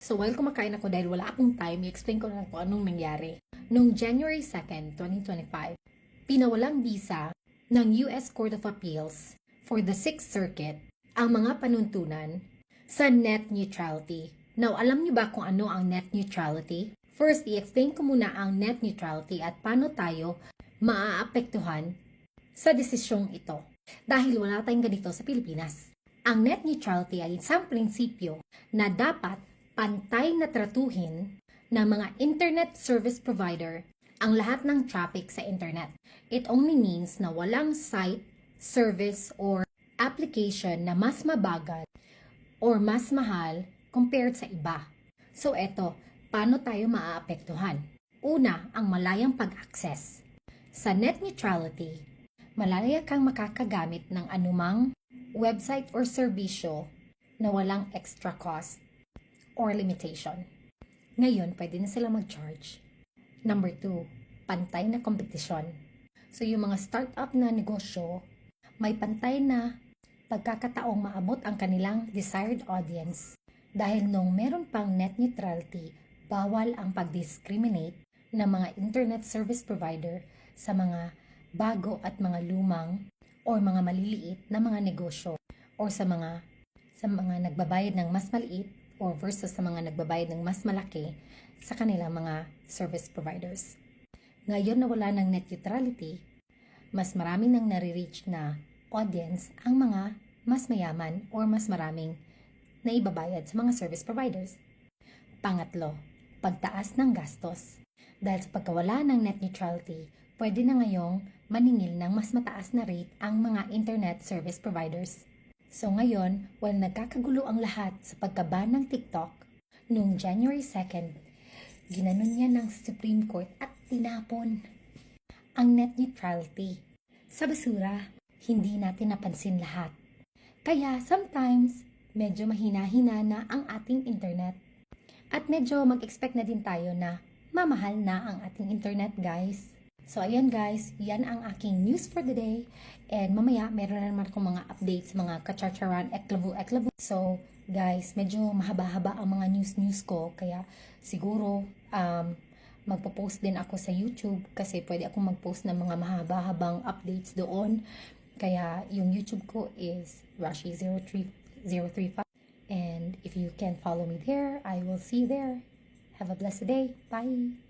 So while kumakain ako dahil wala akong time, i-explain ko lang kung anong nangyari. Noong January 2nd, 2025, pinawalang bisa ng US Court of Appeals for the Sixth Circuit ang mga panuntunan sa net neutrality. Now, alam niyo ba kung ano ang net neutrality? First, i-explain ko muna ang net neutrality at paano tayo maaapektuhan sa desisyong ito. Dahil wala tayong ganito sa Pilipinas. Ang net neutrality ay isang prinsipyo na dapat pantay na tratuhin ng mga internet service provider ang lahat ng traffic sa internet. It only means na walang site, service, or application na mas mabagal or mas mahal compared sa iba. So eto, paano tayo maaapektuhan? Una, ang malayang pag-access. Sa net neutrality, malaya kang makakagamit ng anumang website or serbisyo na walang extra cost or limitation. Ngayon, pwede na sila mag-charge. Number two, pantay na kompetisyon. So, yung mga startup na negosyo, may pantay na pagkakataong maabot ang kanilang desired audience. Dahil nung meron pang net neutrality, bawal ang pag-discriminate ng mga internet service provider sa mga bago at mga lumang or mga maliliit na mga negosyo or sa mga sa mga nagbabayad ng mas maliit or versus sa mga nagbabayad ng mas malaki sa kanilang mga service providers. Ngayon na wala ng net neutrality, mas marami nang nare-reach na audience ang mga mas mayaman or mas maraming na ibabayad sa mga service providers. Pangatlo, pagtaas ng gastos. Dahil sa pagkawala ng net neutrality, pwede na ngayong maningil ng mas mataas na rate ang mga internet service providers. So ngayon, while nagkakagulo ang lahat sa pagkaban ng TikTok, noong January 2nd, ginanon niya ng Supreme Court at tinapon ang net neutrality. Sa basura, hindi natin napansin lahat. Kaya sometimes, medyo mahina-hina na ang ating internet. At medyo mag-expect na din tayo na mamahal na ang ating internet guys. So ayan guys, yan ang aking news for the day. And mamaya meron na naman akong mga updates, mga kacharcharan, eklavu, eklavu. So guys, medyo mahaba-haba ang mga news-news ko. Kaya siguro um, magpo-post din ako sa YouTube kasi pwede akong mag-post ng mga mahaba-habang updates doon. Kaya yung YouTube ko is Rashi03035. And if you can follow me there, I will see you there. Have a blessed day. Bye!